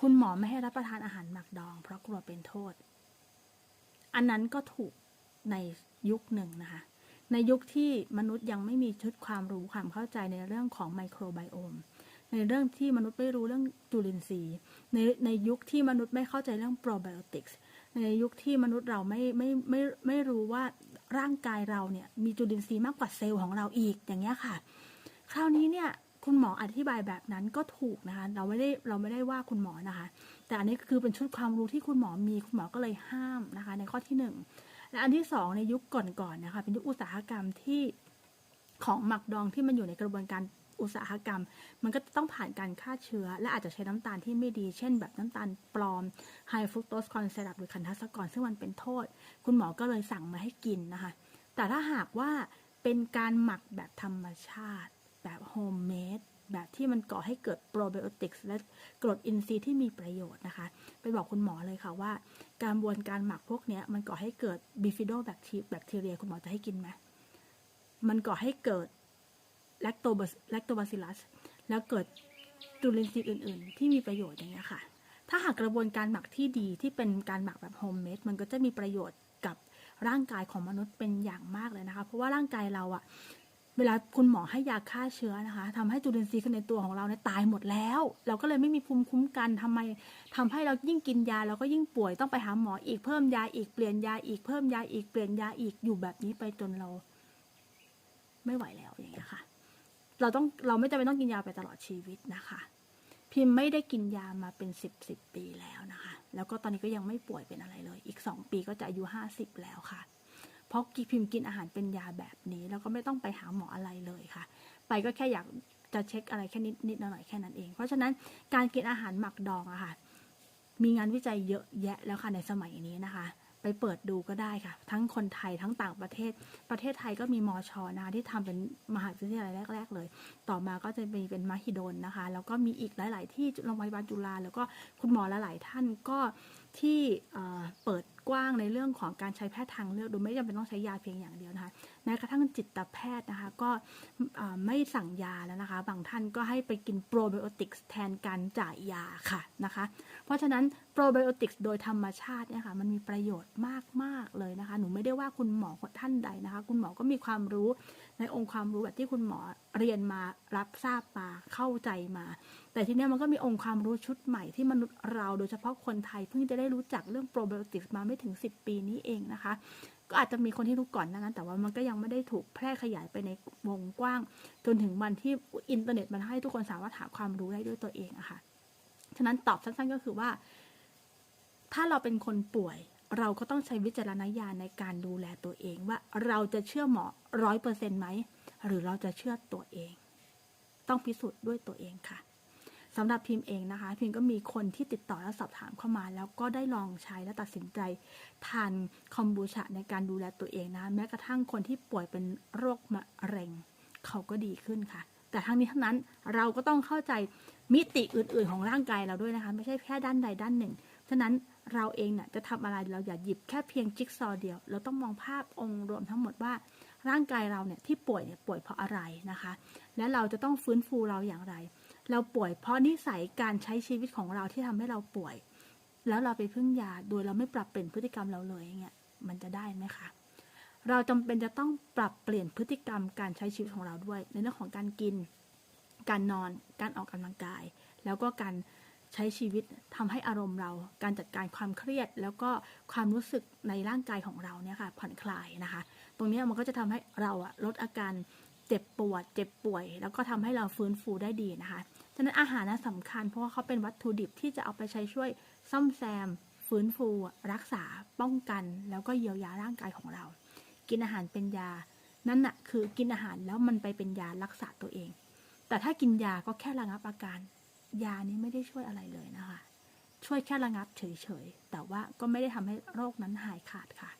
คุณหมอไม่ให้รับประทานอาหารหมักดอง เพราะกลัวเป็นโทษ อันนั้นก็ถูกในยุคหนึ่งนะคะ ในยุคที่มนุษย์ยังไม่มีชุดความรู้ความเข้าใจในเรื่องของไมโครไบโอม ในเรื่องที่มนุษย์ไม่รู้เรื่องจุลินทรีย์ ในในยุคที่มนุษย์ไม่เข้าใจเรื่องโปรไบโอติกส์ ในยุคที่มนุษย์เราไม่ไม่ไม่ไม่รู้ว่าร่างกายเราเนี่ยมีจุลินทรีย์มากกว่าเซลล์ของเราอีกอย่างเงี้ยค่ะ คราวนี้เนี่ย คุณหมออธิบายแบบนั้นก็ถูกนะคะ เราไม่ได้เราไม่ได้ว่าคุณหมอนะคะ แต่อันนี้คือเป็นชุดความรู้ที่คุณหมอมี คุณหมอก็เลยห้ามนะคะ ในข้อที่หนึ่งและอันที่สองในยุคก่อนๆนะคะ เป็นยุคอุตสาหกรรมที่ของหมักดองที่มันอยู่ในกระบวนการอุตสาหกรรม มันก็ต้องผ่านการฆ่าเชื้อ และอาจจะใช้น้ำตาลที่ไม่ดี เช่น แบบน้ำตาลปลอมไฮฟรุกโตสคอนเซรัปหรือคันทัสกรซึ่งมันเป็นโทษ คุณหมอก็เลยสั่งมาให้กินนะคะ แต่ถ้าหากว่าเป็นการหมักแบบธรรมชาติ แบบโฮมเมดแบบที่มันก่อให้เกิดโปรไบโอติกส์และกรดอินทรีย์ที่มีประโยชน์นะคะ ไปบอกคุณหมอเลยค่ะว่า การบวนการหมักพวกนี้มันก่อให้เกิดบิฟิโดแบคทีแบคทีเรียคุณหมอจะให้กินไหมมันก่อให้เกิดแลคโตบแลคโตบาซิลัสแล้วเกิดจุลินทรีย์อื่น ๆ ที่มีประโยชน์อย่างเงี้ยค่ะ ถ้าหากกระบวนการหมักที่ดีที่เป็นการหมักแบบโฮมเมดมันก็จะมีประโยชน์กับร่างกายของมนุษย์เป็นอย่างมากเลยนะคะ เพราะว่าร่างกายเราอะ เวลาคุณหมอให้ยาฆ่าเชื้อนะคะทำให้จุลินทรีย์ในตัวของเราเนี่ยตายหมดแล้ว เราก็เลยไม่มีภูมิคุ้มกันทำไมทำให้เรายิ่งกินยาเราก็ยิ่งป่วยต้องไปหาหมออีกเพิ่มยาอีกเปลี่ยนยาอีกเพิ่มยาอีกเปลี่ยนยาอีกอยู่แบบนี้ไปจนเรา ไม่ไหวแล้วอย่างเงี้ยค่ะ เราต้องเราไม่จำเป็นต้องกินยาไปตลอดชีวิตนะคะ พิมพ์ไม่ได้กินยามาเป็นสิบสิบปีแล้วนะคะ แล้วก็ตอนนี้ก็ยังไม่ป่วยเป็นอะไรเลย อีกสองปีก็จะอายุห้าสิบแล้วค่ะ เพราะพิมพ์กินอาหารเป็นยาแบบนี้ แล้วก็ไม่ต้องไปหาหมออะไรเลยค่ะ ไปก็แค่อยากจะเช็คอะไรแค่นิดนิดหน่อยๆแค่นั้นเอง เพราะฉะนั้นการกินอาหารหมักดองอะค่ะ มีงานวิจัยเยอะแยะแล้วค่ะในสมัยนี้นะคะ ไปเปิดดูก็ได้ค่ะ ทั้งคนไทยทั้งต่างประเทศ ประเทศไทยก็มีมอชอนะคะที่ทำเป็นมหาวิทยาลัยแรก ๆ เลย ต่อมาก็จะมีเป็นมหิดลนะคะ แล้วก็มีอีกหลาย ๆ ที่โรงพยาบาลจุฬาแล้วก็คุณหมอหลายๆท่านก็ที่เปิดางในเรื่องของการใช้แพทย์ทางเลือกโดยไม่จำเป็นต้องใช้ยาเพียงอย่างเดียวนะคะแม้กระทั่งจิตแพทย์นะคะ ก็ไม่สั่งยาแล้วนะคะ บางท่านก็ให้ไปกินโปรไบโอติกส์แทนการจ่ายยาค่ะนะคะ เพราะฉะนั้นโปรไบโอติกส์โดยธรรมชาติเนี่ยค่ะมันมีประโยชน์มาก ๆ เลยนะคะ หนูไม่ได้ว่าคุณหมอท่านใดนะคะ คุณหมอก็มีความรู้ในองค์ความรู้แบบที่คุณหมอเรียนมารับทราบมาเข้าใจมา แต่ทีนี้มันก็มีองค์ความรู้ชุดใหม่ที่มนุษย์เราโดยเฉพาะคนไทยเพิ่งจะได้รู้จักเรื่องโปรไบโอติกส์มาไม่ถึง 10 ปีนี้เองนะคะ ก็อาจจะมีคนที่รู้ก่อนนั้น แต่ว่ามันก็ยังไม่ได้ถูกแพร่ขยายไปในวงกว้าง จนถึงวันที่อินเทอร์เน็ตมันให้ทุกคนสามารถหาความรู้ได้ด้วยตัวเองอะค่ะ ฉะนั้นตอบสั้นๆก็คือว่า ถ้าเราเป็นคนป่วย เราก็ต้องใช้วิจารณญาณในการดูแลตัวเอง ว่าเราจะเชื่อหมอร้อยเปอร์เซ็นต์ไหม หรือเราจะเชื่อตัวเอง ต้องพิสูจน์ด้วยตัวเองค่ะำหรับพิมพ์เองนะคะ พิมพ์ก็มีคนที่ติดต่อและสอบถามเข้ามา แล้วก็ได้ลองใช้และตัดสินใจทานคอมบูชาในการดูแลตัวเองนะแม้กระทั่งคนที่ป่วยเป็นโรคมะเร็ง เขาก็ดีขึ้นค่ะ แต่ทั้งนี้ทั้งนั้นเราก็ต้องเข้าใจมิติอื่น ๆ ของร่างกายเราด้วยนะคะ ไม่ใช่แค่ด้านใดด้านหนึ่งฉะนั้นเราเองเนี่ยจะทำอะไรเราอย่าหยิบแค่เพียงจิ๊กซอเดียว เราต้องมองภาพองค์รวมทั้งหมดว่าร่างกายเราเนี่ยที่ป่วยเนี่ยป่วยเพราะอะไรนะคะ และเราจะต้องฟื้นฟูเราอย่างไร เราป่วยเพราะนิสัยการใช้ชีวิตของเราที่ทำให้เราป่วย แล้วเราไปพึ่งยาโดยเราไม่ปรับเปลี่ยนพฤติกรรมเราเลยอย่างเงี้ยมันจะได้ไหมคะเราจำเป็นจะต้องปรับเปลี่ยนพฤติกรรมการใช้ชีวิตของเราด้วย ในเรื่องของการกิน การนอน การออกกำลังกาย แล้วก็การใช้ชีวิตทำให้อารมณ์เรา การจัดการความเครียด แล้วก็ความรู้สึกในร่างกายของเราเนี่ยค่ะผ่อนคลายนะคะ ตรงนี้มันก็จะทำให้เราอะลดอาการ เจ็บปวด เจ็บป่วย แล้วก็ทำให้เราฟื้นฟูได้ดีนะคะ ฉะนั้นอาหารน่ะสำคัญเพราะว่าเขาเป็นวัตถุดิบที่จะเอาไปใช้ช่วยซ่อมแซม ฟื้นฟู รักษา ป้องกัน แล้วก็เยียวยาร่างกายของเรา กินอาหารเป็นยา นั่นน่ะคือกินอาหารแล้วมันไปเป็นยารักษาตัวเอง แต่ถ้ากินยาก็แค่ระงับอาการ ยานี้ไม่ได้ช่วยอะไรเลยนะคะ ช่วยแค่ระงับเฉยๆ แต่ว่าก็ไม่ได้ทำให้โรคนั้นหายขาดค่ะ